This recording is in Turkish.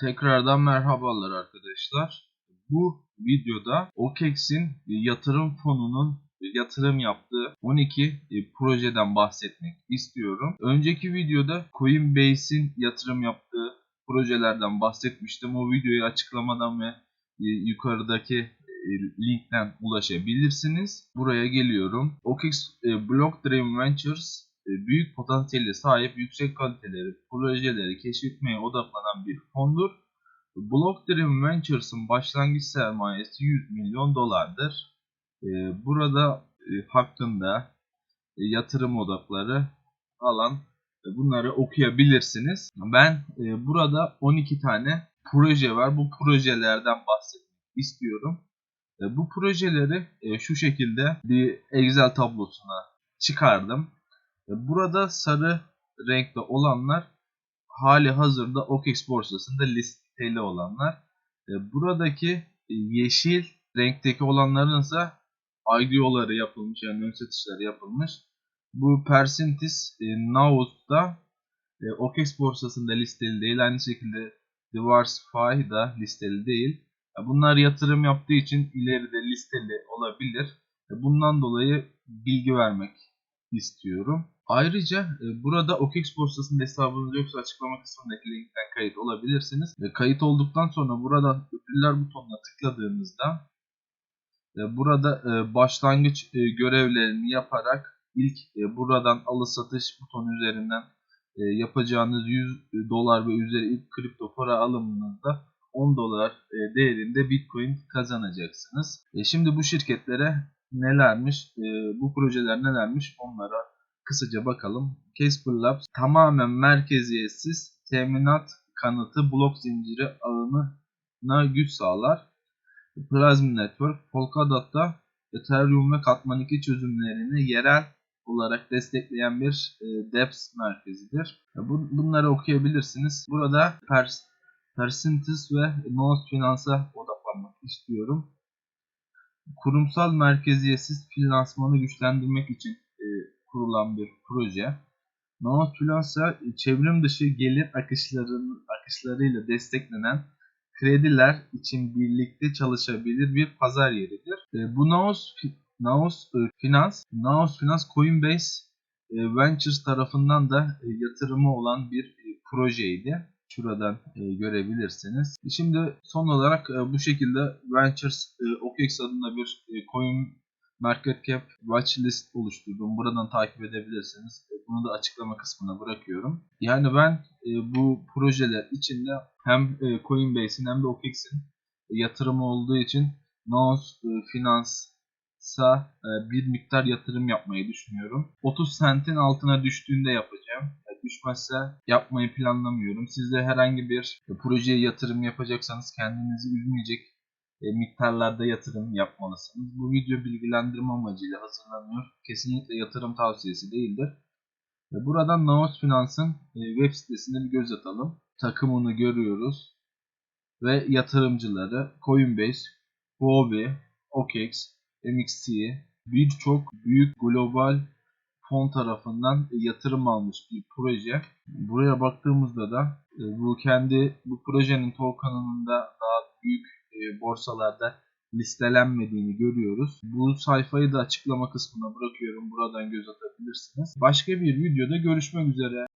Tekrardan merhabalar arkadaşlar. Bu videoda OKEX'in yatırım fonunun yatırım yaptığı 12 projeden bahsetmek istiyorum. Önceki videoda Coinbase'in yatırım yaptığı projelerden bahsetmiştim. O videoyu açıklamadan ve yukarıdaki e, linkten ulaşabilirsiniz. Buraya geliyorum. OKEX e, Block Dream Ventures e, büyük potansiyele sahip yüksek kaliteli projeleri keşfetmeye odaklanan bir fondur. Block Dream Ventures'ın başlangıç sermayesi 100 milyon dolardır. E, Burada e, hakkında yatırım odakları alan bunları okuyabilirsiniz. Ben burada 12 tane proje var. Bu projelerden bahsetmek istiyorum. Bu projeleri şu şekilde bir Excel tablosuna çıkardım. Burada sarı renkte olanlar hali hazırda OKEX borsasında listeli olanlar. Buradaki yeşil renkteki olanların ise IDO'ları yapılmış yani ön satışları yapılmış. Bu Percentis Now'da OKEX borsasında listeli değil. Aynı şekilde Diversify da listeli değil. Bunlar yatırım yaptığı için ileride listeli olabilir. Bundan dolayı bilgi vermek istiyorum. Ayrıca e, burada OKEX borsasında hesabınız yoksa açıklama kısmındaki linkten kayıt olabilirsiniz. Ve kayıt olduktan sonra burada ödüller butonuna tıkladığınızda e, burada e, başlangıç görevlerini yaparak ilk buradan alış satış butonu üzerinden yapacağınız 100 dolar ve üzeri ilk kripto para alımınızda 10 dolar değerinde Bitcoin kazanacaksınız. Şimdi bu şirketlere nelermiş, bu projeler nelermiş onlara kısaca bakalım. Casper Labs tamamen merkeziyetsiz teminat kanıtı blok zinciri ağına güç sağlar. Plasma Network Polkadot'ta Ethereum ve Katman 2 çözümlerini yerel olarak destekleyen bir e, DEPS merkezidir. Bu, bunları okuyabilirsiniz. Burada Pers Persintis ve Nos Finans'a odaklanmak istiyorum. Kurumsal merkeziyetsiz finansmanı güçlendirmek için e, kurulan bir proje. Nanos Finansa çevrim dışı gelir akışlarının akışlarıyla desteklenen krediler için birlikte çalışabilir bir pazar yeridir. E, bu Naos Naos e, Finans, Naos Finans Coinbase e, Ventures tarafından da yatırımı olan bir projeydi. Şuradan görebilirsiniz. Şimdi son olarak bu şekilde Ventures OKEX adında bir coin Market Cap Watchlist oluşturdum. Buradan takip edebilirsiniz. Bunu da açıklama kısmına bırakıyorum. Yani ben e, bu projeler içinde hem e, Coinbase'in hem de OKEX'in yatırımı olduğu için e, Finans'a e, bir miktar yatırım yapmayı düşünüyorum. 30 sentin altına düştüğünde yapacağım. E, düşmezse yapmayı planlamıyorum. Siz de herhangi bir projeye yatırım yapacaksanız kendinizi üzmeyecek e, miktarlarda yatırım yapmalısınız. Bu video bilgilendirme amacıyla hazırlanıyor. Kesinlikle yatırım tavsiyesi değildir. E, buradan Naos Finans'ın e, web sitesine bir göz atalım. Takımını görüyoruz. Ve yatırımcıları Coinbase, Huobi, OKEX, MXC birçok büyük global fon tarafından yatırım almış bir proje. Buraya baktığımızda da bu kendi bu projenin token'ının da daha büyük e, borsalarda listelenmediğini görüyoruz. Bu sayfayı da açıklama kısmına bırakıyorum. Buradan göz atabilirsiniz. Başka bir videoda görüşmek üzere.